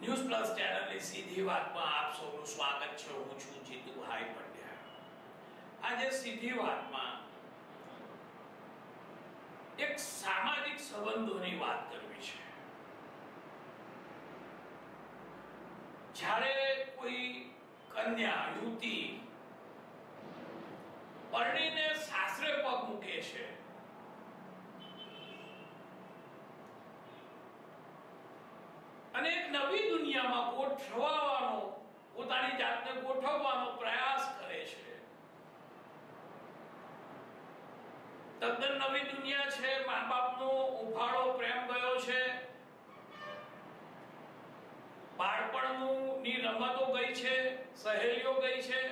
News plus ચેનલની સીધી વાતમાં આપ સૌનું સ્વાગત છે. હું છું જીતુભાઈ પંડ્યા. આજે સીધી વાતમાં એક સામાજિક સંબંધોની વાત કરવી છે. જ્યારે કોઈ કન્યા, યુવતી પરણીને સાસરે પગ મૂકે છે અને એક નવી દુનિયામાં ગોઠવવાનો પોતાની જાતને ગોઠવવાનો પ્રયાસ કરે છે તદ્દન નવી દુનિયા છે મા બાપનો ઉફાળો પ્રેમ ગયો છે. બાળપણનું ની રમતો ગઈ છે, સહેલીઓ ગઈ છે.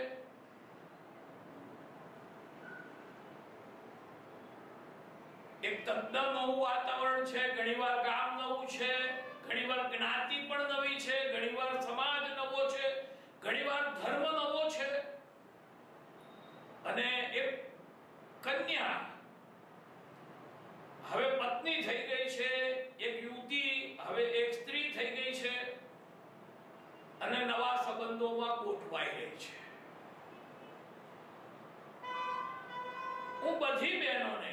એક તદ્દન નવું વાતાવરણ છે, ઘણીવાર ગામ નવું છે, ઘણીવાર જ્ઞાતિ પણ નવી છે, ઘણીવાર સમાજ નવો છે, ઘણીવાર ધર્મ નવો છે. અને એક કન્યા હવે પત્ની થઈ ગઈ છે, એક યુવતી, હવે એક સ્ત્રી થઈ ગઈ છે અને નવા સંબંધોમાં ગોઠવાઈ રહી છે. હું બધી બહેનોને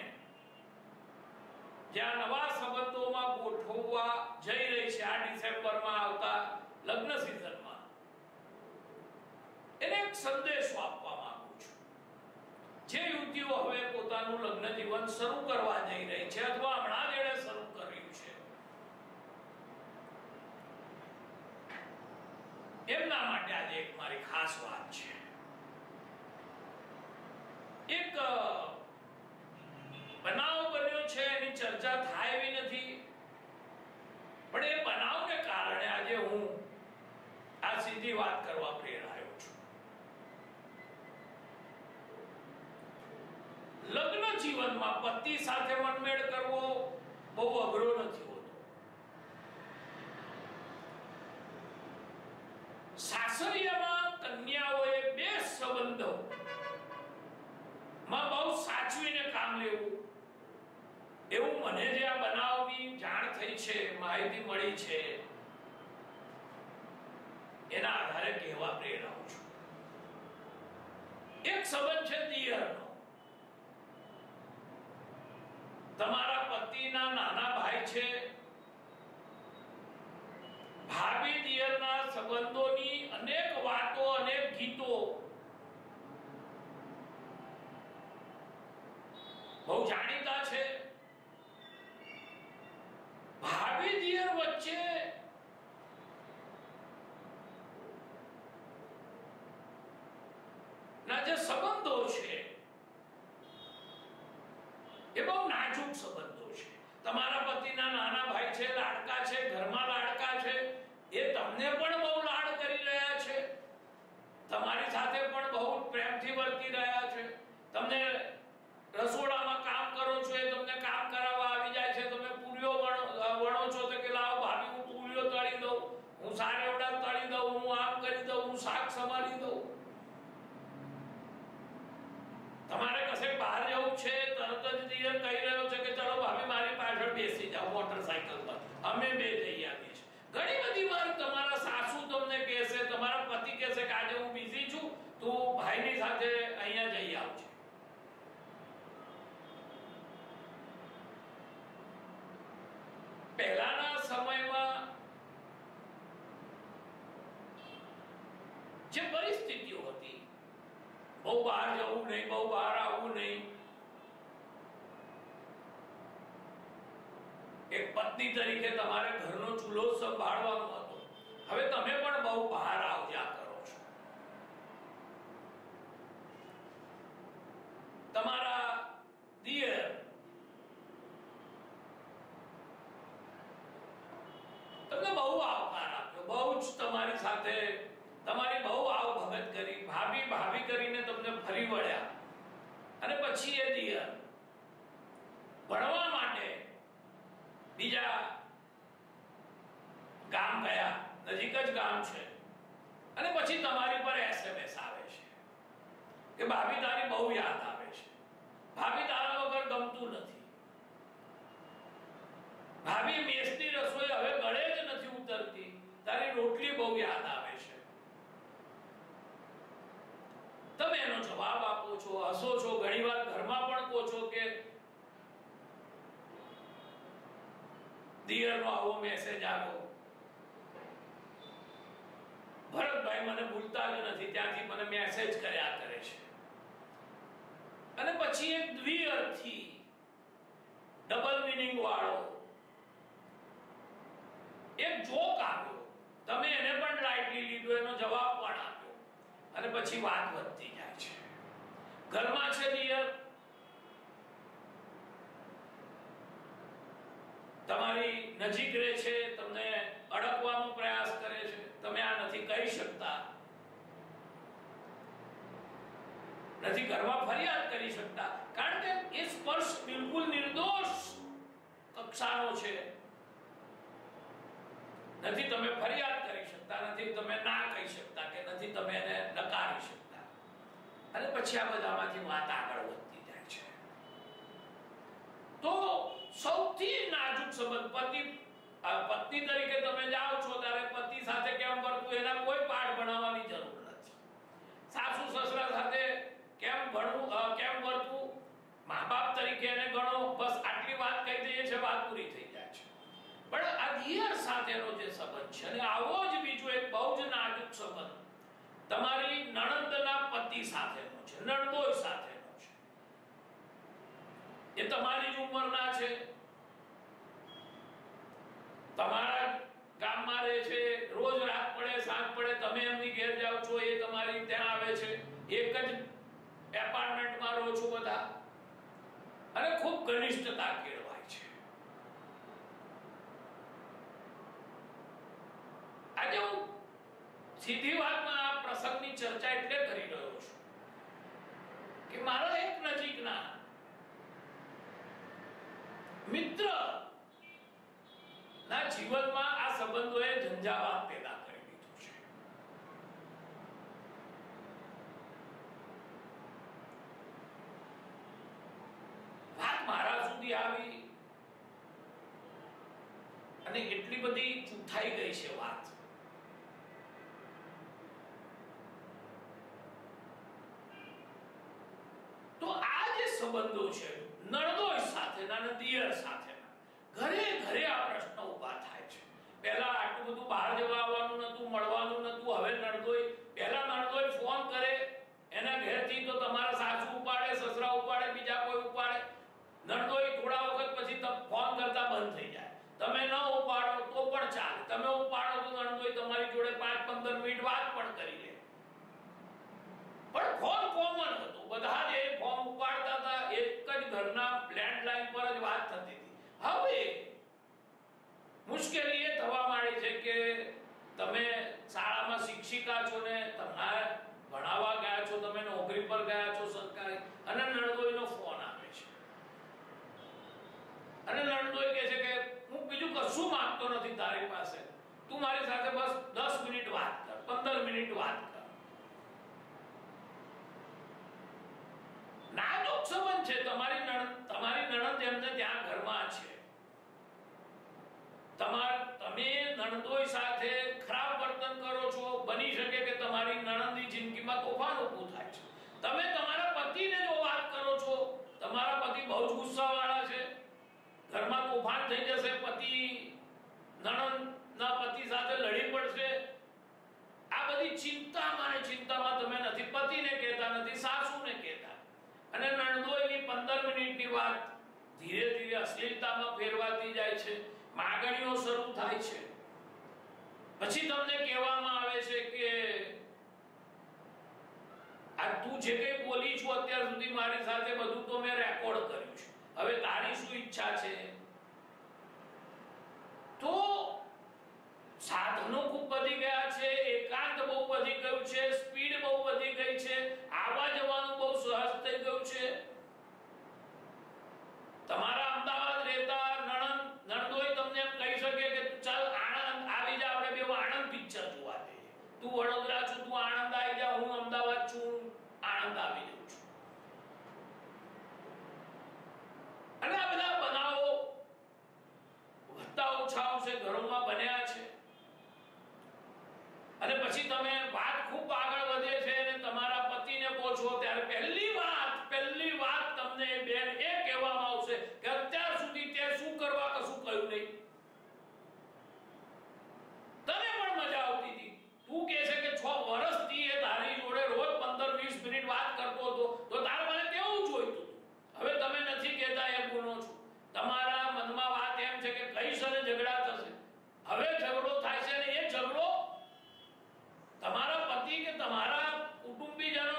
જ્યાં નવા સંબંધોમાં ગોઠવવા જઈ રહી છે, આ ડિસેમ્બરમાં આવતા લગ્ન સિઝનમાં, એને એક સંદેશો જે યુવતીઓ હવે પોતાનું લગ્ન જીવન શરૂ કરવા જઈ રહી છે અથવા હમણાં જ એણે શરૂ કર્યું છે. એમના માટે આજે એક મારી ખાસ વાત છે. એક બનાવ બન્યો છે, એની ચર્ચા થાય એવી નથી. પણ એ બનાવને કારણે આજે હું આ સીધી વાત કરવા પ્રેરાયો છું લગ્ન જીવનમાં પતિ સાથે મનમેળ કરવો બહુ અઘરો નથી હોતો. સાસરિયામાં કન્યાઓએ બે સંબંધો. માં બહુ સાચવીને કામ લેવું. એવું મને જે આ બનાવની જાણ થઈ છે, માહિતી મળી છે, એના આધારે કહેવા પ્રેરાઉં છું. એક સંબંધ છે દિયરનો તમારા પતિના નાના ભાઈ છે. ભાભી દિયરના સંબંધોની અનેક વાતો, અનેક ગીતો. બહુ જાણીતા છે. ભાભી દિયર વચ્ચે ના જે સંબંધો છે એ બહુ નાજુક સંબંધો છે તમારા પતિના નાના ભાઈ છે લાડકા છે ઘરમાં લાડકા છે એ તમને પણ બહુ લાડ કરી રહ્યા છે. તમારી સાથે પણ બહુ પ્રેમથી વર્તી રહ્યા છે. તમને રસોડામાં કામ કરો છો એ તમને કામ કરાવવા આવી જાય છે, તમે પૂરીઓ વણો છો તો કે લાવો ભાભી, હું પૂરીઓ તળી દઉં, હું સારેવડા તળી દઉં, હું આમ કરી દઉં, હું શાક સમારી દઉં. તમારે કશે બહાર જવું છે, તરત જ દિયર કહી રહ્યો છે કે ચલો ભાભી મારી પાછળ બેસી જાઓ મોટરસાયકલ પર. અમે બે જઈ આવીએ છીએ ઘણી બધી વાર તમારા સાસુ તમને કહેશે, તમારા પતિ કહેશે કે આજે હું બિઝી છું, તું ભાઈની સાથે અહીંયા જઈ આવજે. પહેલાના સમયમાં જે પરિસ્થિતિઓ હતી, બહુ બહાર જવું નહીં, બહુ બહાર આવવું નહીં એક પત્ની તરીકે તમારે ઘરનો ચૂલો સંભાળવાનો હતો હવે તમે પણ બહુ બહાર આવજા કરો છો તમારા દિયર તમને બહુ આવકાર આપ્યો બહુ જ તમારી સાથે તમારી બહુ આવ ભગત કરી ભાભી ભાભી કરીને તમને ફરી વળ્યા અને પછી ભણવા માટે બીજા ગામ ગયા. નજીક જ ગામ છે. અને પછી તમારી પર એસએમએસ આવે છે. કે ભાભી તારી બહુ યાદ આવે છે. ભાભી તારા વગર ગમતું નથી. ભાભી મેસની રસોઈ હવે ગળે જ નથી ઉતરતી. તારી રોટલી બહુ યાદ આવે છે તમે એનો જવાબ આપો છો, હસો છો, ઘણીવાર ઘરમાં પણ કહો છો કે દિયરનો આવો મેસેજ આવ્યો ભરતભાઈ મને ભૂલતા જ નથી, ત્યાંથી મને મેસેજ કર્યા કરે છે. અને પછી એક દ્વિઅર્થી ડબલ મિનિંગ વાળો, એક જોક આવ્યો. તમે એને પણ લાઇટલી લીધો, એનો જવાબ પણ આપ્યો. અને પછી વાત વધતી જાય છે. ઘરમાં છે દિયર તમારી નજીક રહે છે, તમને અડકવાનો પ્રયાસ કરે છે, તમે આ નથી કહી શકતા. નથી ઘરમાં ફરિયાદ કરી શકતા. કારણ કે એ સ્પર્શ બિલકુલ નિર્દોષ કક્ષાનો છે. નથી તમે ફરિયાદ કરી શકતા, નથી તમે ના કહી શકતા કે નથી તમે એને નકારી શકતા. અને પછી આ બધામાંથી વાત આગળ વધતી જાય છે. તો સૌથી નાજુક સંબંધ, પતિ પત્ની તરીકે તમે જાઓ છો ત્યારે પતિ સાથે કેમ વર્તવું એના કોઈ પાઠ ભણાવવાની જરૂર નથી. સાસુ, સસરા સાથે કેમ ભણવું કેમ વર્તવું મા બાપ તરીકે એને ગણો, બસ આટલી વાત કહી દઈએ છે, વાત પૂરી થઈ જાય છે. પણ આ દિયર સાથેનો જે સંબંધ છે, અને આવો જ બીજો એક બહુ જ નાજુક સંબંધ તમારી નણંદના પતિ સાથેનો છે નણદોઈ સાથેનો છે. એ તમારી જ ઉંમરના છે. તમારા ગામમાં રહે છે, રોજ રાત પડે, સાંજ પડે, તમે એમની ઘેર જાઓ છો, એ તમારી ત્યાં આવે છે. એક જ એપાર્ટમેન્ટમાં રહો છો બધા. અને ખૂબ ઘનિષ્ઠતા કેળવાય છે. આજે હું સીધી વાતમાં પ્રસંગની ચર્ચા એટલે કરી રહ્યો છું કે મારા એક નજીકના મિત્ર ના જીવનમાં આ સંબંધોએ ઝંઝાવાત પેદા કરી દીધું છે. વાત મારા સુધી આવી અને એટલી બધી ચૂથાઈ ગઈ છે વાત તો આ જે સંબંધો છે. નણદોઈ સાથેના અને દિયર સાથેના. ઘરે ઘરે આ પ્રશ્ન ઊભા થાય છે. પહેલા આટલું બધું બહાર જવા આવવાનું નતું મળવાનું નતું હવે નણદોઈ પહેલા નણદોઈ ફોન કરે. એના ઘેરથી તો તમારા સાસુ ઉપાડે, સસરા ઉપાડે, બીજા કોઈ ઉપાડે. નણદોઈ થોડા વખત પછી ફોન કરતા બંધ થઈ જાય. તમે ન ઉપાડો તો પણ ચાલે. તમે ઉપાડો તો નણદોઈ તમારી જોડે 5 15 મિનિટ વાત પણ કરી લે. પણ ફોન કોમન હતો. બધા જ ફોન ઉપાડતા હતા, એક જ ઘરના લેન્ડલાઈન પર જ વાત થતી હતી. હવે મુશ્કેલી એ થવા માંડી છે કે તમે શાળામાં શિક્ષિકા છો ને તમારે ભણાવવા ગયા છો, તમે નોકરી પર ગયા છો સરકારી, અને નણદોઈનો ફોન આવે છે. અને નણદોઈ કહે છે કે, હું બીજું કશું માંગતો નથી તારી પાસે. તું મારી સાથે બસ 10 મિનિટ વાત કર 15 મિનિટ વાત કર. છે, તમારી તમારી નણંદ એમને ત્યાં ઘરમાં છે. તમાર, તમે નણંદોય સાથે ખરાબ વર્તન કરો છો, બની શકે કે તમારી નણંદની જિંદગીમાં તોફાન ઊભું થાય છે. તમે તમારા પતિને જો વાત કરો છો, તમારા પતિ બહુ જ ગુસ્સાવાળા છે. ઘરમાં તોફાન થઈ જશે, પતિ નણંદના પતિ સાથે લડી પડશે. આ બધી ચિંતામાં ને ચિંતામાં તમે નથી. પતિને કહેતા નથી, સાસુને કહેતા અને નણદોઈની 15 મિનિટની વાત ધીરે ધીરે અશ્લીલતામાં ફેરવાતી જાય છે, માગણીઓ શરૂ થાય છે. પછી તમને કહેવામાં આવે છે કે, આ તું જે કંઈ બોલી છું અત્યાર સુધી મારી સાથે બધું તો મેં રેકોર્ડ કર્યું છે. હવે તારી શું ઈચ્છા છે? તો સાધનો ખૂબ વધી ગયા છે, એકાંત બહુ વધી ગયું છે, સ્પીડ બહુ વધી ગઈ છે, આવવા જવાનું બહુ સહજ થઈ ગયું છે. તમારા અમદાવાદ રહેતા નણંદ નણદોઈ તમને એમ કહી શકે કે તું ચાલ આણંદ આવી જા, આપણે બે આણંદ પિક્ચર જોવા જઈએ. તું વડોદરા છું, તું આણંદ આવી જા, હું અમદાવાદ છું, આણંદ આવી પછી તમે વાત ખૂબ આગળ વધે છે અને તમારા પતિને પૂછો, ત્યારે પહેલી વાત પહેલી વાત તમને બેન એ કહેવામાં આવશે કે અત્યાર સુધી તે શું કરવા કશું કહ્યું નહીં. તને પણ મજા આવતી હતી. તું કહે છે કે 6 વર્ષથી એ તારી જોડે રોજ પંદર વીસ મિનિટ વાત કરતો હતો, તો તારે મને કેવું જોઈતું હવે તમે નથી કહેતા એમ ગુનો છો. તમારા મનમાં વાત એમ છે કે કઈ સરે ઝઘડા થશે. હવે ઝઘડો થાય છે ને એ ઝઘડો તમારા પતિ કે તમારા કુટુંબીજનો